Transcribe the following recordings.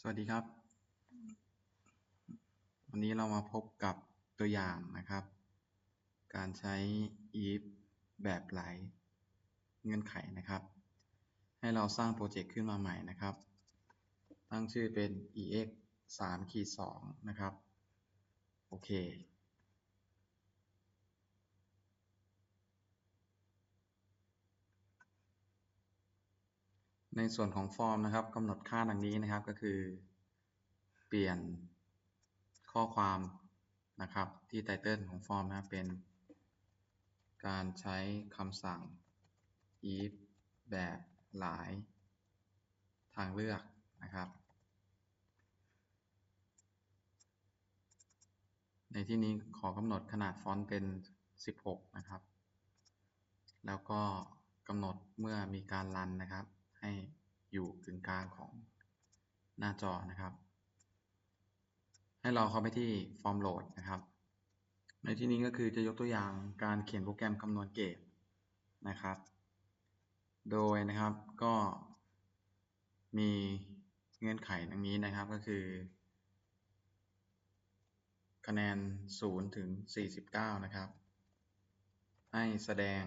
สวัสดีครับ วันนี้เรามาพบกับตัวอย่างนะครับ การใช้ if แบบหลายเงื่อนไขนะครับ ให้เราสร้างโปรเจกต์ขึ้นมาใหม่นะครับ ตั้งชื่อเป็น ex 3ขีด2นะครับ โอเค ในส่วนของฟอร์มนะครับกำหนดค่าดังนี้นะครับก็คือ เปลี่ยนข้อความนะครับที่ไตเติลของฟอร์มนะเป็นการใช้คำสั่ง if แบบหลายทางเลือกนะครับ ในที่นี้ขอกำหนดขนาดฟอนต์เป็น 16 นะครับ แล้วก็กำหนดเมื่อมีการรันนะครับ ให้อยู่กึ่งกลางของหน้าจอนะครับ ให้เราเข้าไปที่ฟอร์มโหลดนะครับ ในที่นี้ก็คือจะยกตัวอย่างการเขียนโปรแกรมคำนวณเกรดนะครับ โดยนะครับก็มีเงื่อนไขดังนี้นะครับก็คือ คะแนน 0 ถึง 49 นะครับ ให้แสดง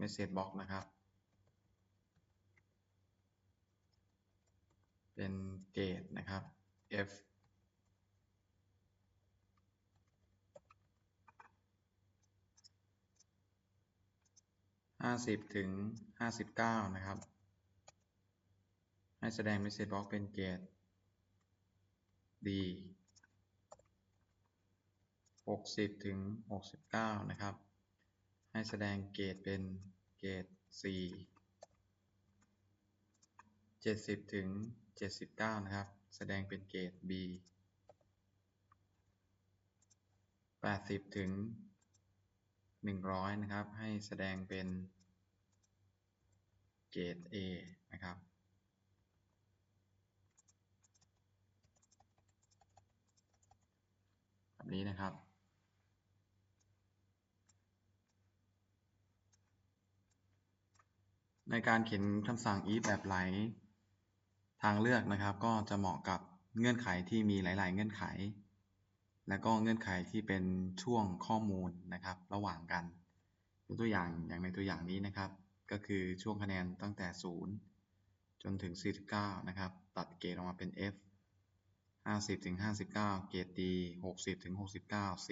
message box นะครับ เป็นเกตนะครับ f ห้าสิบถึงห้าสิบเก้านะครับ ให้แสดงในเซตบล็อกเป็นเกต d หกสิบถึงหกสิบเก้านะครับ ให้แสดงเกตเป็นเกต c เจ็ดสิบถึง 79 นะครับ แสดงเป็นเกรด B 80 ถึง 100 นะครับ ให้แสดงเป็นเกรด A นะครับแบบนี้นะครับ ในการเขียนคำสั่ง if แบบไหล ทางเลือกนะครับก็จะเหมาะกับเงื่อนไขที่มีหลาย ๆ เงื่อนไข และก็เงื่อนไขที่เป็นช่วงข้อมูลนะครับ ระหว่างกันยกตัวอย่างอย่างในตัวอย่างนี้นะครับ ก็คือช่วงคะแนนตั้งแต่ 0 จนถึง 49 นะครับ ตัดเกรดออกมาเป็น F 50ถึง59 เกรด D 60ถึง69 C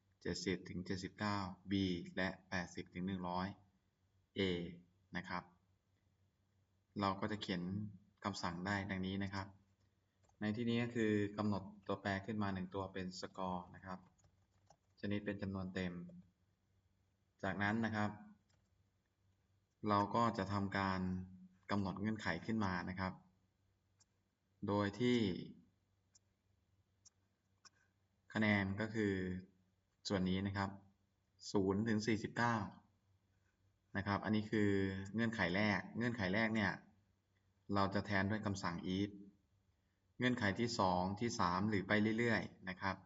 70ถึง79 B และ 80ถึง100 A นะครับ เราก็จะเขียน คำสั่งได้ดังนี้นะครับ ในที่นี้ก็คือกำหนดตัวแปรขึ้นมา 1 ตัวเป็นสกอร์นะครับ ชนิดเป็นจำนวนเต็ม จากนั้นนะครับ เราก็จะทำการกำหนดเงื่อนไขขึ้นมานะครับ โดยที่ คะแนนก็คือส่วนนี้นะครับ0ถึง49นะครับ อันนี้คือเงื่อนไขแรก เงื่อนไขแรกเนี่ย เราจะแทนด้วยคำสั่ง if เงื่อนไขที่ 2 ที่ 3 หรือไปเรื่อยๆ นะครับ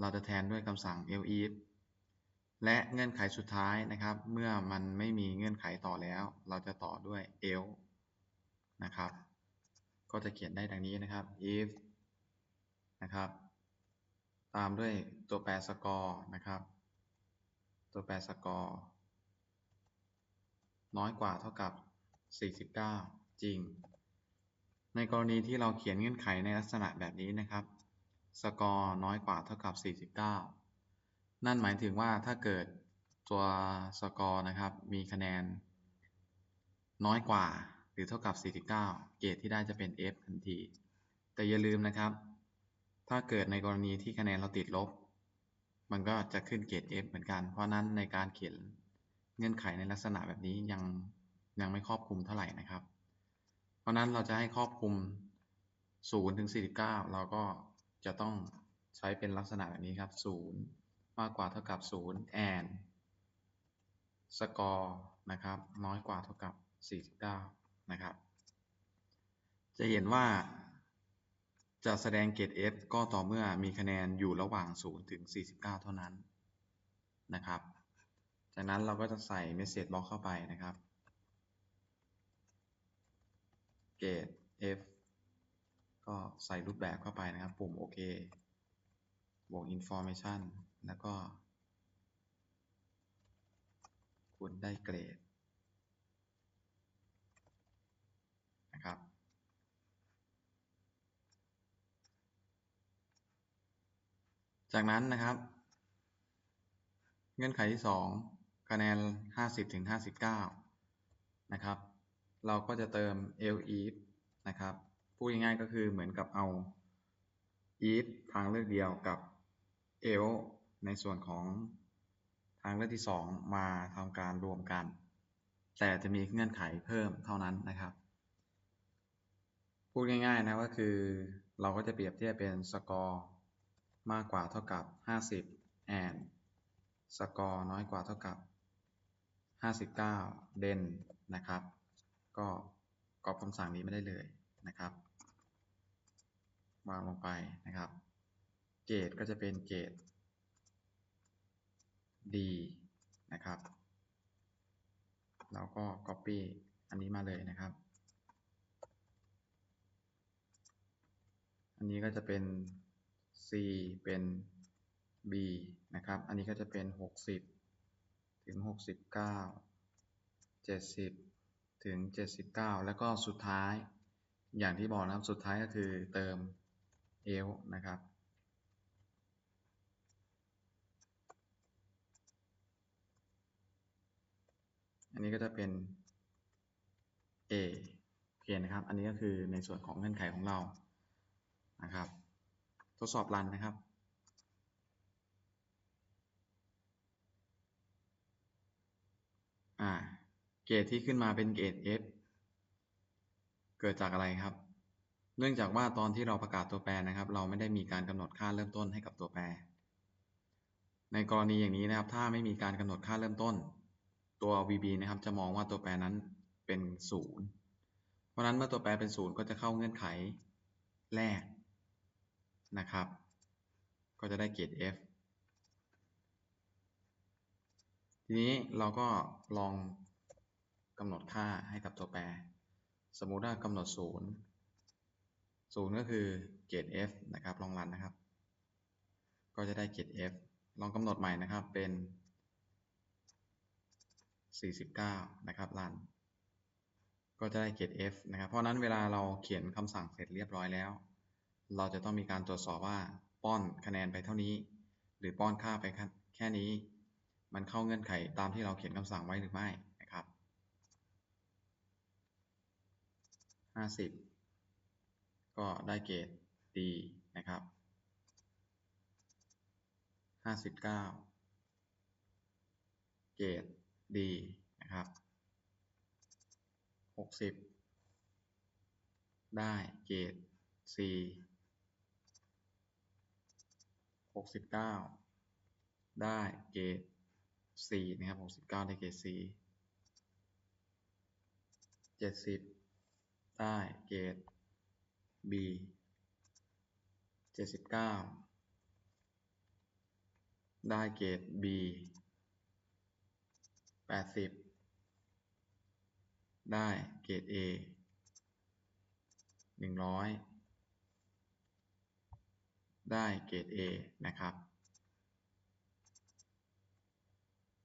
เราจะแทนด้วยคำสั่ง elif และเงื่อนไขสุดท้ายนะครับ เมื่อมันไม่มีเงื่อนไขต่อแล้ว เราจะต่อด้วย else นะครับ ก็จะเขียนได้ดังนี้นะครับ if นะครับ ตามด้วยตัวแปรสกอร์นะครับ ตัวแปรสกอร์น้อยกว่าเท่ากับ 49 จริง ในกรณีที่เราเขียนเงื่อนไขในลักษณะแบบนี้นะครับ สกอร์น้อยกว่าเท่ากับ 49 นั่นหมายถึงว่าถ้าเกิดตัวสกอร์นะครับ มีคะแนน น้อยกว่าหรือเท่ากับ 49 เกรดที่ได้จะเป็น F ทันที แต่อย่าลืมนะครับ ถ้าเกิดในกรณีที่คะแนนเราติดลบ มันก็จะขึ้นเกรด F เหมือนกัน เพราะนั้นในการเขียนเงื่อนไขในลักษณะแบบนี้ยังยังไม่ครอบคลุมเท่าไหร่นะครับ ราะนั้นเราจะให้ครอบคลุม 0 ถึง 49 เราก็จะต้องใช้เป็นลักษณะแบบนี้ครับ 0 มากกว่าเท่ากับ 0 and สกอร์นะครับ น้อยกว่าเท่ากับ 49 นะครับ จะเห็นว่าจะแสดงเกรด F ก็ต่อเมื่อมีคะแนนอยู่ระหว่าง 0 ถึง 49 เท่านั้นนะครับ จากนั้นเราก็จะใส่ message box เข้าไปนะครับ เกรด F ก็ใส่รูปแบบเข้าไปนะครับ ปุ่มโอเคบวก information แล้วก็ คุณได้เกรดนะครับจากนั้นนะครับ เงื่อนไขที่ 2 คะแนน 50ถึง59 นะครับ เราก็จะเติม else if นะครับ พูดง่ายๆก็คือเหมือนกับเอา if ทางเลือกเดียวกับ l ในส่วนของทางเลือกที่ 2 มาทำการรวมกัน แต่จะมีเงื่อนไขเพิ่มเท่านั้นนะครับ พูดง่ายๆนะก็คือ เราก็จะเปรียบเทียบเป็นสกอร์มากกว่าเท่ากับ 50 and สกอร์น้อยกว่าเท่ากับ 59 เด่นนะครับ ก็กรอบคำสั่งนี้ไม่ได้เลยนะครับ วางลงไปนะครับ เกรดก็จะเป็นเกรด D นะครับแล้วก็ Copy อันนี้มาเลยนะครับ อันนี้ก็จะเป็น C เป็น B นะครับ อันนี้ก็จะเป็น 60 ถึง 69 70 ถึง 79 แล้วก็สุดท้าย อย่างที่บอกนะครับ สุดท้ายก็คือเติม L นะครับอันนี้ก็จะเป็น A โอเคนะครับ อันนี้ก็คือในส่วนของเงื่อนไขของเรา นะครับ ทดสอบรันนะครับ อ่า เกรดที่ขึ้นมาเป็นเกรด F เกิดจากอะไรครับ เนื่องจากว่าตอนที่เราประกาศตัวแปรนะครับ เราไม่ได้มีการกำหนดค่าเริ่มต้นให้กับตัวแปร ในกรณีอย่างนี้นะครับ ถ้าไม่มีการกำหนดค่าเริ่มต้น ตัว VB นะครับ จะมองว่าตัวแปรนั้นเป็นศูนย์เพราะฉะนั้นเมื่อตัวแปรเป็นศูนย์ก็จะเข้าเงื่อนไขแรกนะครับ ก็จะได้เกรด F ทีนี้เราก็ลอง กำหนดค่าให้กับตัวแปร สมมุติว่ากำหนดศูนย์ศูนย์ก็คือเกรด F นะครับ ลองรันนะครับ ก็จะได้เกรด F ลองกำหนดใหม่นะครับเป็น 49 นะครับรัน ก็จะได้เกรด F นะครับ เพราะนั้นเวลาเราเขียนคำสั่งเสร็จเรียบร้อยแล้ว เราจะต้องมีการตรวจสอบว่าป้อนคะแนนไปเท่านี้ หรือป้อนค่าไปแค่นี้ มันเข้าเงื่อนไขตามที่เราเขียนคำสั่งไว้หรือไม่นะครับ 50 ก็ได้เกรด D นะครับ 59 เกรด D นะครับ 60 ได้เกรด C 69 ได้เกรด C นะครับ 69 ได้เกรด C 70 ได้เกรด B 79 ได้เกรด B 80 ได้เกรด A 100 ได้เกรด A นะครับ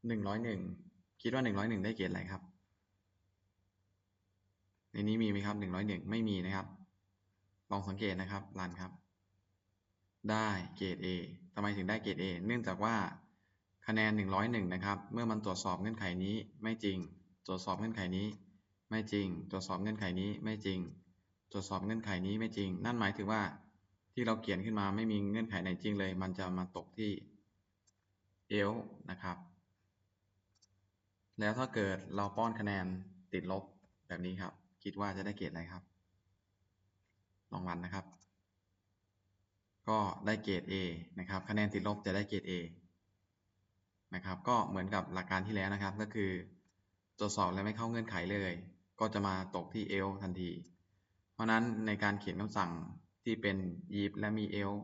101 คิดว่า 101 ได้เกรดอะไรครับ ในนี้มีไหมครับ101ไม่มีนะครับ ลองสังเกตนะครับรันครับ ได้เกรด A ทำไมถึงได้เกรด A เนื่องจากว่าคะแนน 101 นะครับ เมื่อมันตรวจสอบเงื่อนไขนี้ไม่จริง ตรวจสอบเงื่อนไขนี้ ไม่จริง ตรวจสอบเงื่อนไขนี้ไม่จริง ตรวจสอบเงื่อนไขนี้ไม่จริง นั่นหมายถึงว่าที่เราเขียนขึ้นมาไม่มีเงื่อนไขไหนจริงเลย มันจะมาตกที่ else นะครับ แล้วถ้าเกิดเราป้อนคะแนนติดลบแบบนี้ครับ คิดว่าจะได้เกรดอะไรครับ ลองรันนะครับ ก็ได้เกรด A นะครับ คะแนนติดลบจะได้เกรด A นะครับ ก็เหมือนกับหลักการที่แล้วนะครับ ก็คือ ตรวจสอบแล้วไม่เข้าเงื่อนไขเลย ก็จะมาตกที่ L ทันที เพราะนั้นในการเขียนคำสั่งที่เป็น if และมี else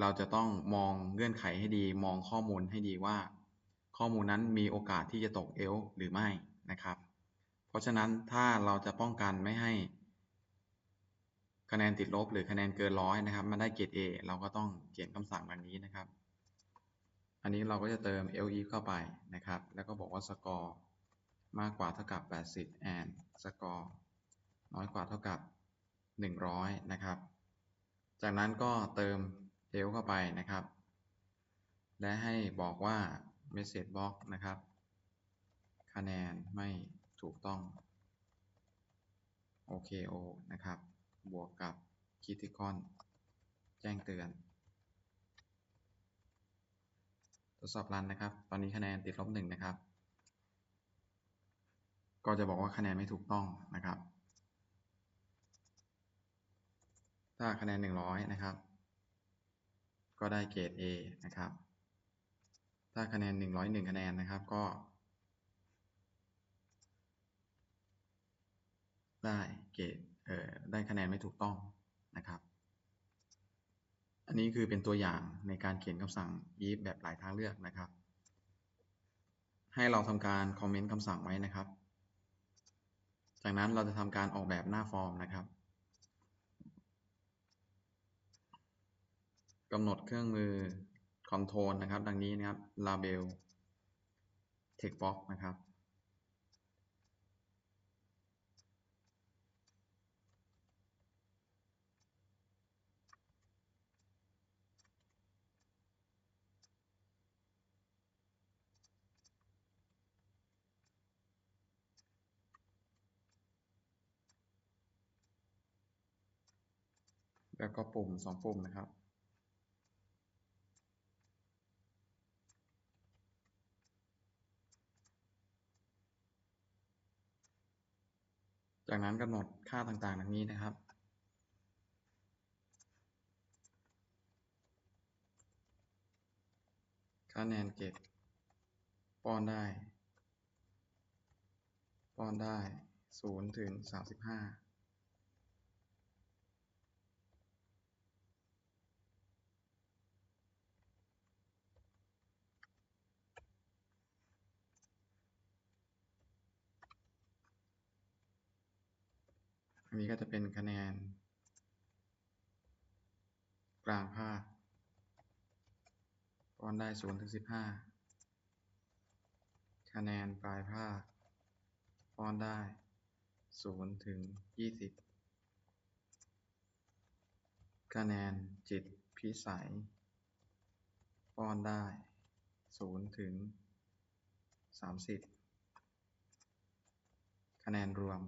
เราจะต้องมองเงื่อนไขให้ดี มองข้อมูลให้ดีว่า ข้อมูลนั้นมีโอกาสที่จะตก else หรือไม่นะครับ เพราะฉะนั้นถ้าเราจะป้องกันไม่ให้ คะแนนติดลบหรือคะแนนเกินร้อยนะครับ มันได้เกรด A เราก็ต้องเขียนคำสั่งดังนี้นะครับ อันนี้เราก็จะเติม LE เข้าไปนะครับ แล้วก็บอกว่าสกอร์มากกว่าเท่ากับ 80 and สกอร์น้อยกว่าเท่ากับ 100 นะครับ จากนั้นก็เติม L เข้าไปนะครับ และให้บอกว่า message box นะครับ คะแนนไม่ ถูกต้อง OKO นะครับ บวกกับ Critical แจ้งเตือน ทดสอบรันนะครับ ตอนนี้คะแนนติดลบหนึ่งนะครับ ก็จะบอกว่าคะแนนไม่ถูกต้องนะครับ ถ้าคะแนนหนึ่งร้อยนะครับ ก็ได้เกรด A นะครับ ถ้าคะแนนหนึ่งร้อยหนึ่งคะแนนนะครับ ก็ ได้เกรดเอ่อได้คะแนนไม่ถูกต้องนะครับ อันนี้คือเป็นตัวอย่างในการเขียนคำสั่ง if แบบหลายทางเลือกนะครับ ให้เราทำการคอมเมนต์คำสั่งไว้นะครับ จากนั้นเราจะทำการออกแบบหน้าฟอร์มนะครับกำหนดเครื่องมือคอนโทรลนะครับ ดังนี้นะครับ label text box นะครับ แล้วก็ปุ่มสองปุ่มนะครับ จากนั้นกำหนดค่าต่างๆดังนี้นะครับค่าแนนเกตป้อนได้ ป้อนได้ 0 ถึง 35 อันนี้ก็จะเป็นคะแนน กลางภาคป้อนได้ศูนย์ถึงสิบห้าคะแนนปลายภาคป้อนได้ศูนย์ถึงยี่สิบคะแนนจิตพิสัย ป้อนได้ศูนย์ถึงสามสิบคะแนนรวม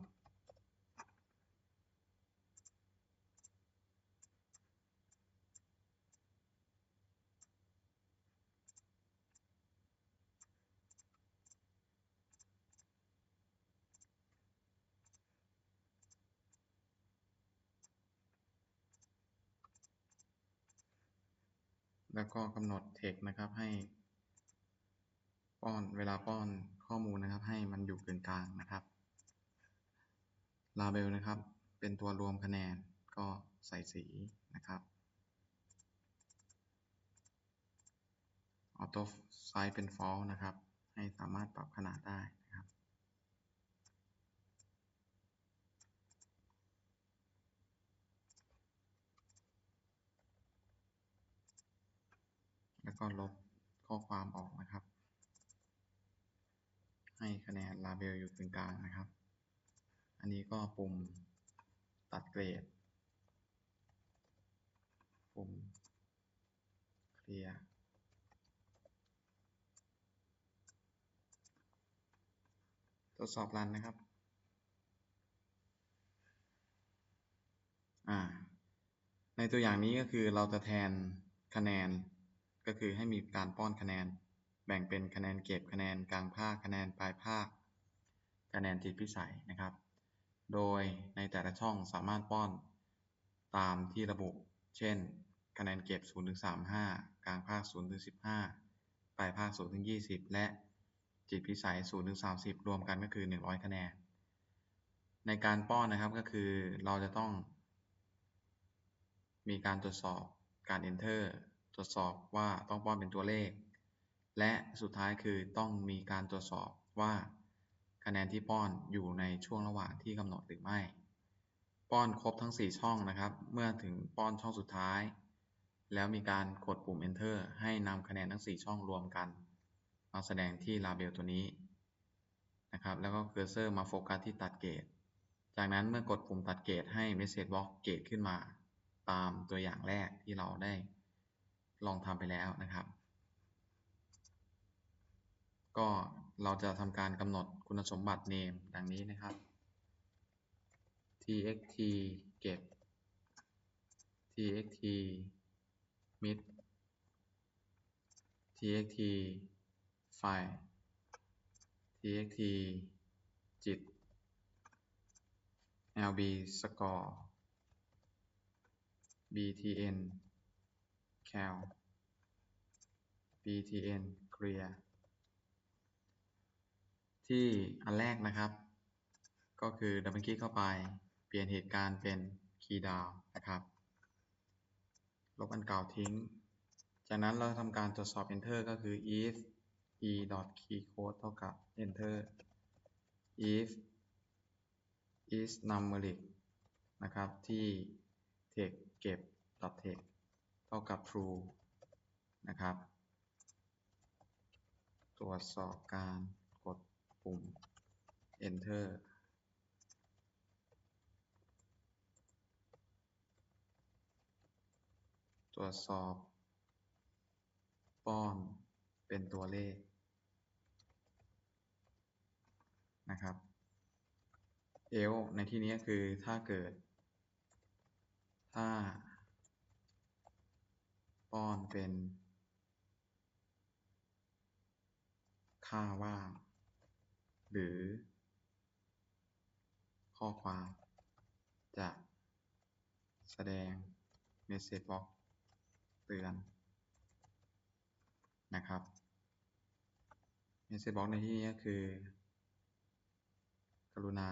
แล้วก็กำหนด text นะครับ ให้ป้อนเวลาป้อนข้อมูลนะครับ ให้มันอยู่กึ่งกลางนะครับ label นะครับ เป็นตัวรวมคะแนนก็ใส่สีนะครับ auto size เป็น false นะครับ ให้สามารถปรับขนาดได้นะครับ แล้ว ก็ลบข้อความออกนะครับ ให้คะแนน label อยู่ตรงกลางนะครับ อันนี้ก็ปุ่มตัดเกรด ปุ่ม clear ทดสอบรันนะครับ ในตัวอย่างนี้ก็คือเราจะแทนคะแนน ก็คือให้มีการป้อนคะแนน แบ่งเป็นคะแนนเก็บคะแนนกลางภาคคะแนนปลายภาค คะแนนจิตพิสัยนะครับ โดยในแต่ละช่องสามารถป้อนตามที่ระบุ เช่น คะแนนเก็บ 0-35 กลางภาค 0-15 ปลายภาค 0-20 และจิตพิสัย 0-30 รวมกันก็คือ 100 คะแนน ในการป้อนนะครับก็คือเราจะต้อง มีการตรวจสอบการ enter รวจสอบว่าต้องป้อนเป็นตัวเลข และสุดท้ายคือต้องมีการตรวจสอบว่าคะแนนที่ป้อนอยู่ในช่วงระหว่างที่กำหนดหรือไม่ ป้อนครบทั้ง 4 ช่องนะครับ เมื่อถึงป้อนช่องสุดท้าย แล้วมีการกดปุ่ม enter ให้นำคะแนนทั้ง 4 ช่องรวมกัน มาแสดงที่ label ตัวนี้นะครับ แล้วก็เคอร์เซอร์มาโฟกัสที่ตัดเกรดจากนั้นเมื่อกดปุ่มตัดเกรดให้ message box เกรดขึ้นมา ตามตัวอย่างแรกที่เราได้ ลองทำไปแล้วนะครับ ก็เราจะทำการกำหนดคุณสมบัติ name ดังนี้นะครับ txt เก็บ txt mid txt file txt จิต lb score btn cal btn clear ที่อันแรกนะครับ ก็คือดับเบิลคลิกเข้าไป เปลี่ยนเหตุการณ์เป็น key down นะครับ ลบอันเก่าทิ้ง จากนั้นเราทำการตรวจสอบ enter ก็คือ if e keycode เท่ากับ enter if is numeric นะครับ ที่ text เก็บ text เท่ากับ true นะครับ ตรวจสอบการกดปุ่ม enter ตรวจสอบ ป้อนเป็นตัวเลขนะครับ L ในที่นี้คือถ้าเกิด ถ้า ป้อนเป็นค่าว่างหรือ ข้อความจะแสดง message box เตือนนะครับ message box ในที่นี้คือ กรุณา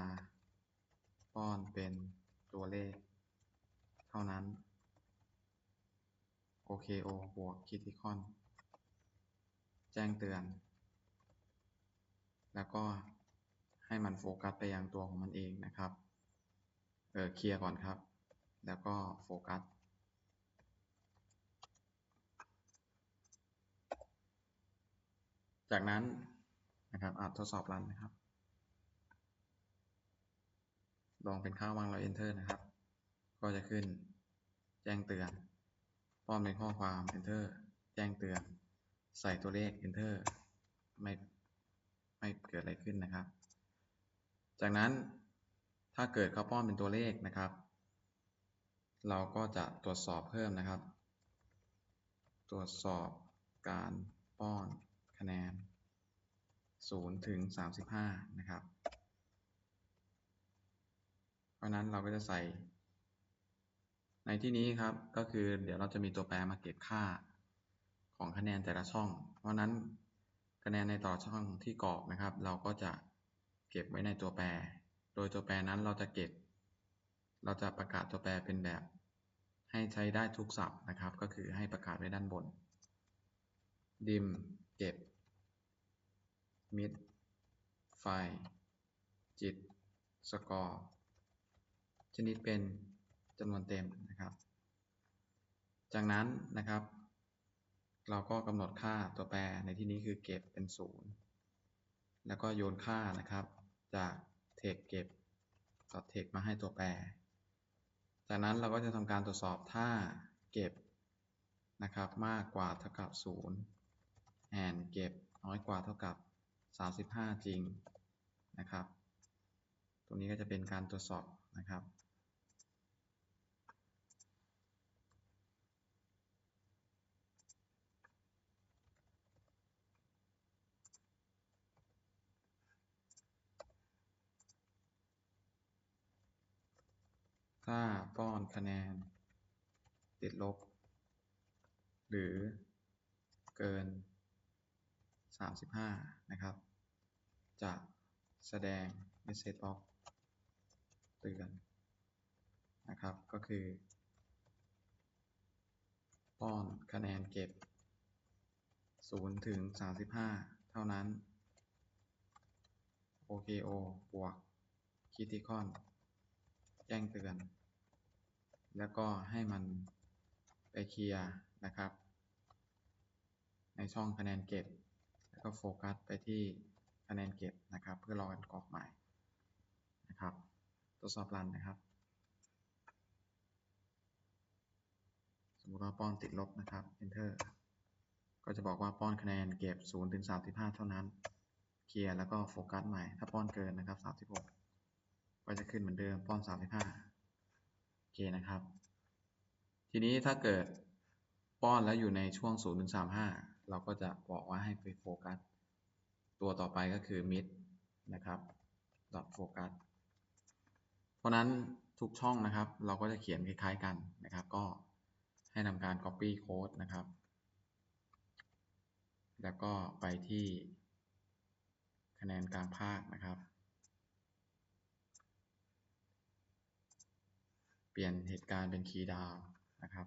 ป้อนเป็นตัวเลข เท่านั้น OKO บวก Criticon แจ้งเตือน แล้วก็ให้มันโฟกัสไปยังตัวของมันเองนะครับ เออเคลียร์ก่อนครับ แล้วก็โฟกัส จากนั้นนะครับอาจทดสอบรันนะครับ ลองเป็นค่าว่างเรา enter นะครับ ก็จะขึ้นแจ้งเตือน ป้อนเป็นข้อความ enter แจ้งเตือน ใส่ตัวเลข enter ไม่ไม่เกิดอะไรขึ้นนะครับ จากนั้นถ้าเกิดเขาป้อนเป็นตัวเลขนะครับ เราก็จะตรวจสอบเพิ่มนะครับ ตรวจสอบการป้อนคะแนน 0 ถึง 35 นะครับ เพราะนั้นเราก็จะใส่ ในที่นี้ครับก็คือเดี๋ยวเราจะมีตัวแปรมาเก็บค่าของคะแนนแต่ละช่อง เพราะนั้นคะแนนในต่อช่องที่กรอกนะครับ เราก็จะเก็บไว้ในตัวแปร โดยตัวแปรนั้นเราจะเก็บ เราจะประกาศตัวแปรเป็นแบบ ให้ใช้ได้ทุกศัพท์นะครับ ก็คือให้ประกาศไว้ด้านบน dim เก็บ mid ไฟ จิต score ชนิดเป็น จำนวนเต็มนะครับ จากนั้นนะครับ เราก็กำหนดค่าตัวแปรในที่นี้คือเก็บเป็น 0 แล้วก็โยนค่านะครับ จาก text เก็บ text มาให้ตัวแปร จากนั้นเราก็จะทำการตรวจสอบถ้าเก็บนะครับมากกว่าเท่ากับ 0 and เก็บน้อยกว่าเท่ากับ 35 จริงนะครับ ตรงนี้ก็จะเป็นการตรวจสอบนะครับ ถ้าป้อนคะแนนติดลบ หรือเกิน 35 นะครับ จะแสดง message box เตือนนะครับ ก็คือ ป้อนคะแนนเก็บ 0 ถึง 35 เท่านั้น OKO บวก Criticon แจ้งเตือน แล้วก็ให้มันไปเคลียร์นะครับ ในช่องคะแนนเก็บ แล้วก็โฟกัสไปที่คะแนนเก็บนะครับ เพื่อรอการกรอกใหม่นะครับทดสอบรันนะครับ สมมติว่าป้อนติดลบนะครับ enter ก็จะบอกว่าป้อนคะแนนเก็บ0ถึง35 เท่านั้น เคลียร์แล้วก็โฟกัสใหม่ ถ้าป้อนเกินนะครับ 36 ก็จะขึ้นเหมือนเดิมป้อน 35 เคนะครับ ทีนี้ถ้าเกิดป้อนแล้วอยู่ในช่วง 0 ถึง 35 เราก็จะบอกว่าให้ไปโฟกัส ตัวต่อไปก็คือ mid นะครับ dot focus เพราะนั้นทุกช่องนะครับ เราก็จะเขียนคล้ายๆกันนะครับ ก็ให้ทำการ copy code นะครับ แล้วก็ไปที่คะแนนกลางภาคนะครับ เปลี่ยนเหตุการณ์เป็นคีย์ดาวนะครับ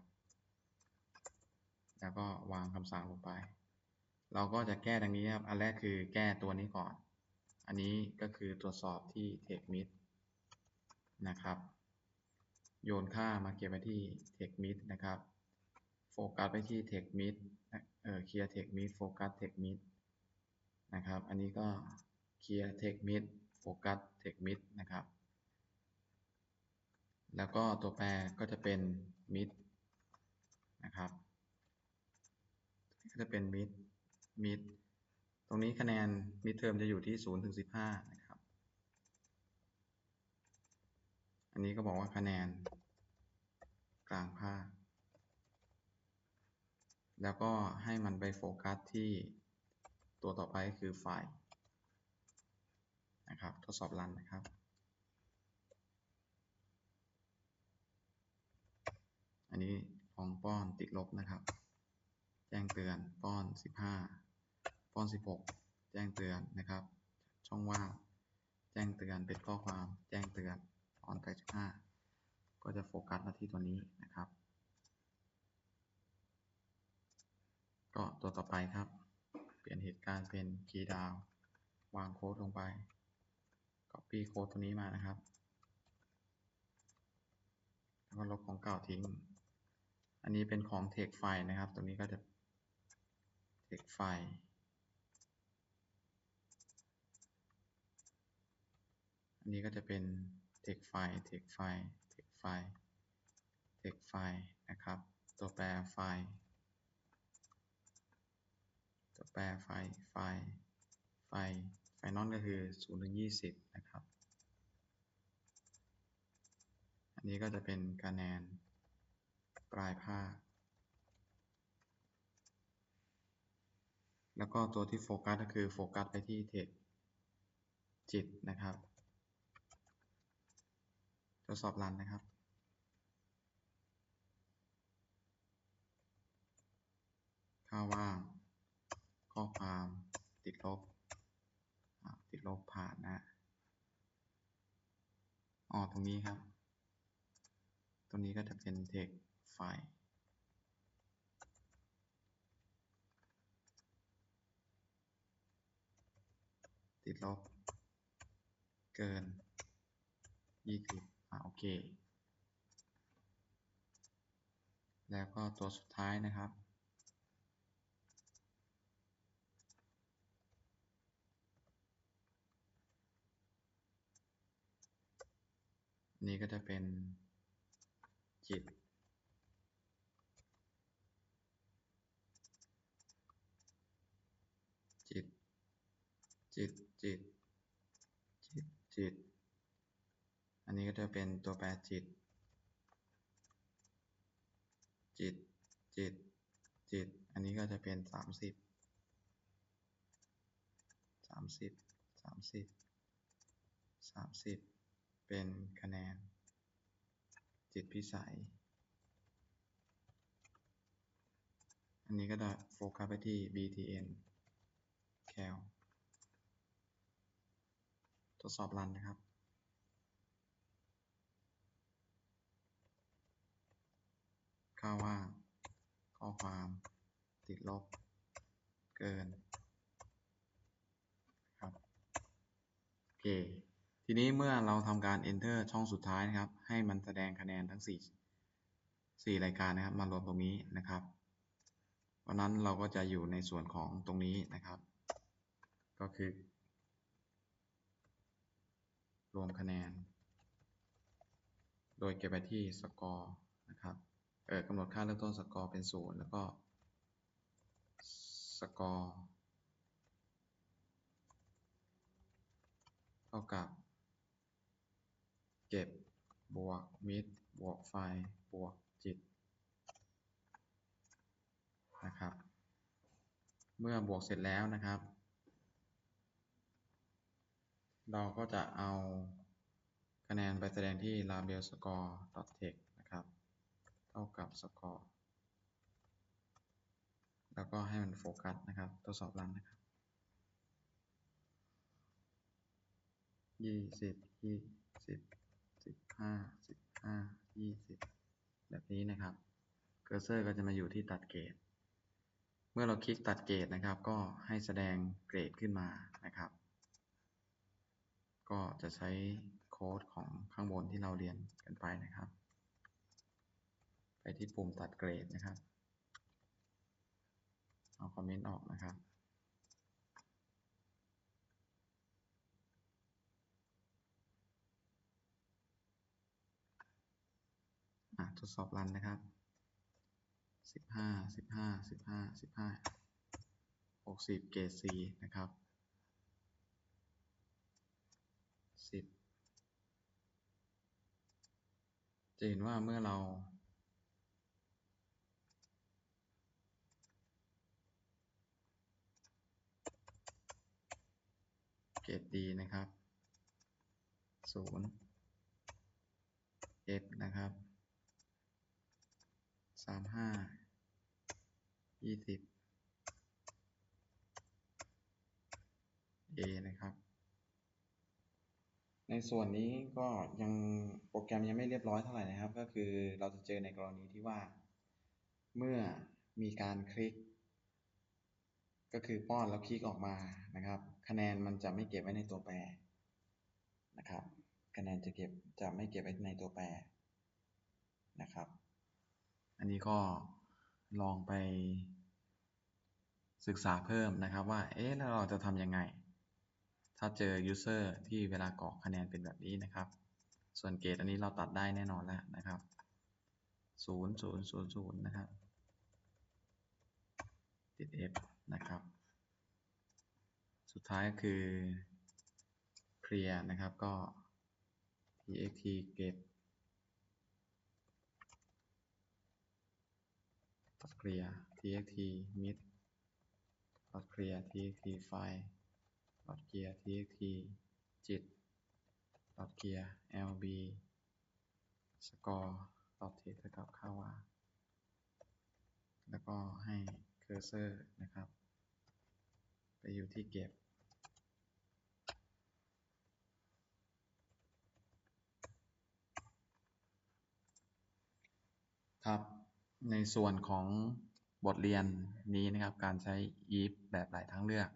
แล้วก็วางคำสั่งลงไป เราก็จะแก้ดังนี้ครับ อันแรกคือแก้ตัวนี้ก่อน อันนี้ก็คือตรวจสอบที่ text mid นะครับ โยนค่ามาเก็บไว้ที่ text mid นะครับ โฟกัสไปที่ text mid เออ clear text mid โฟกัส text mid นะครับ อันนี้ก็ clear text mid โฟกัส text mid นะครับ แล้วก็ตัวแปรก็จะเป็น mid นะครับ ก็จะเป็น mid mid ตรงนี้คะแนน mid term จะอยู่ที่0ถึง15นะครับ อันนี้ก็บอกว่าคะแนนกลางภาค แล้วก็ให้มันไปโฟกัสที่ตัวต่อไปก็คือไฟล์นะครับ ทดสอบรันนะครับ อันนี้ของป้อนติดลบนะครับ แจ้งเตือนป้อน 15 ป้อน 16 แจ้งเตือนนะครับ ช่องว่างแจ้งเตือนเป็นข้อความแจ้งเตือนป้อน85ก็จะโฟกัสมาที่ตัวนี้นะครับ ก็ตัวต่อไปครับ เปลี่ยนเหตุการณ์เป็นคีย์ดาววางโค้ดลงไป copy โค้ดตัวนี้มานะครับ แล้วก็ลบของเก่าทิ้ง อันนี้เป็นของ text file นะครับ ตรงนี้ก็จะ text file อันนี้ก็จะเป็น text file text file text file text file นะครับ ตัวแปรไฟล์ตัวแปรไฟล์ไฟล์ไฟล์ไฟนอลก็คือ0ถึง20 นะครับ อันนี้ก็จะเป็นคะแนน ปลายภาแล้วก็ตัวที่โฟกัสก็คือโฟกัสไปที่เทคจิตนะครับ ทดสอบรันนะครับ ค่าว่างข้อความติดลบ ติดลบผ่านนะอ๋อตรงนี้ครับ ตรงนี้ก็จะเป็น text ไฟล์ติดลบ เกิน20อ่าโอเค แล้วก็ตัวสุดท้ายนะครับ นี่ก็จะเป็นจิต จิต จิตจิตจิตจิต อันนี้ก็จะเป็นตัวแปรจิต จิตจิตจิต อันนี้ก็จะเป็นสามสิบสามสิบสามสิบสามสิบเป็นคะแนน จิตพิสัย อันนี้ก็จะโฟกัสไปที่ btn cal ทดสอบรันนะครับ ค่าว่า ข้อความติดลบ เกิน ครับ โอเค ทีนี้เมื่อเราทำการ enter ช่องสุดท้ายนะครับ ให้มันแสดงคะแนนทั้งสี่สี่รายการนะครับ มารวมตรงนี้นะครับเพราะนั้นเราก็จะอยู่ในส่วนของตรงนี้นะครับ ก็คือ รวมคะแนน โดยเก็บไปที่สกอร์นะครับ เออกำหนดค่าเริ่มต้นสกอร์เป็นศูนย์แล้วก็สกอร์เท่ากับ เก็บบวกมิดบวกไฟบวกจิตนะครับ เมื่อบวกเสร็จแล้วนะครับ เราก็จะเอาคะแนนไปแสดงที่ label score text นะครับ เท่ากับ score แล้วก็ให้มันโฟกัสนะครับทดสอบรันนะครับยี่สิบยี่สิบสิบห้าสิบห้ายี่สิบแบบนี้นะครับเคอร์เซอร์ก็จะมาอยู่ที่ตัดเกรดเมื่อเราคลิกตัดเกรดนะครับ ก็ให้แสดงเกรดขึ้นมานะครับ ก็จะใช้โค้ดของข้างบนที่เราเรียนกันไปนะครับ ไปที่ปุ่มตัดเกรดนะครับ เอาคอมเมนต์ออกนะครับอะทดสอบรันนะครับสิบห้าสิบห้าสิบห้าสิบห้าหกสิบเกรด C นะครับ สิบจะเห็นว่าเมื่อเรา เกรด D นะครับศูนย์ F นะครับสามห้ายี่สิบ A นะครับ ในส่วนนี้ก็ยังโปรแกรมยังไม่เรียบร้อยเท่าไหร่นะครับ ก็คือเราจะเจอในกรณีที่ว่า เมื่อมีการคลิก ก็คือป้อนแล้วคลิกออกมานะครับ คะแนนมันจะไม่เก็บไว้ในตัวแปรนะครับ คะแนนจะเก็บจะไม่เก็บไว้ในตัวแปรนะครับ อันนี้ก็ลองไปศึกษาเพิ่มนะครับว่า เอ๊ะ แล้วเราจะทำยังไง ถ้าเจอ user ที่เวลากรอกคะแนนเป็นแบบนี้นะครับ ส่วนเกรดอันนี้เราตัดได้แน่นอนแล้วนะครับศูนย์ศูนะครับ ติด F นะครับ สุดท้ายก็คือ clear นะครับก็ txt เก็บ clear txt mid clear txt file clear txt จิต clear lb score text เท่ากับค่าว่าแล้วก็ให้เคอร์เซอร์นะครับ ไปอยู่ที่เก็บ ครับ ในส่วนของบทเรียนนี้นะครับ การใช้ if แบบหลายทางเลือก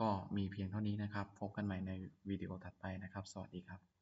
ก็มีเพียงเท่านี้นะครับ พบกันใหม่ในวิดีโอถัดไปนะครับ สวัสดีครับ